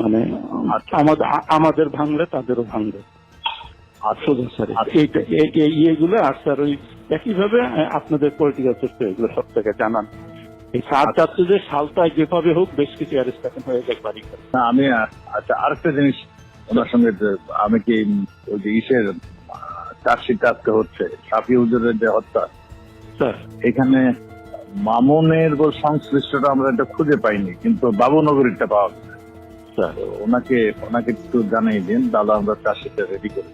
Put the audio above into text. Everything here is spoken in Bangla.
মানে আচ্ছা। আমাদের ভাঙলে তাদেরও ভাঙবে। আচ্ছা। এইটা এই- এই ইয়েগুলো আর স্যার ওই একইভাবে আপনাদের পলিটিক্যাল সিস্টেম এগুলো সব থেকে জানান। এই আচ্ছা। চাচ্ছে যে সালটায় যেভাবে হোক বেশ কিছু অ্যারেস্টাশন হয়ে যাক বাড়ি না আমি আচ্ছা আরেকটা জিনিস ওনার সঙ্গে আমি কি ওই যে ইসের চার্জশিট আজকে হচ্ছে সাফি হুজুরের যে হত্যা স্যার এখানে মামুনের সংশ্লিষ্টটা আমরা এটা খুঁজে পাইনি কিন্তু বাবুনগরীরটা পাওয়া গেছে। তো ওনাকে ওনাকে একটু জানাই দিন দাদা আমরা চার্জশিটটা রেডি করি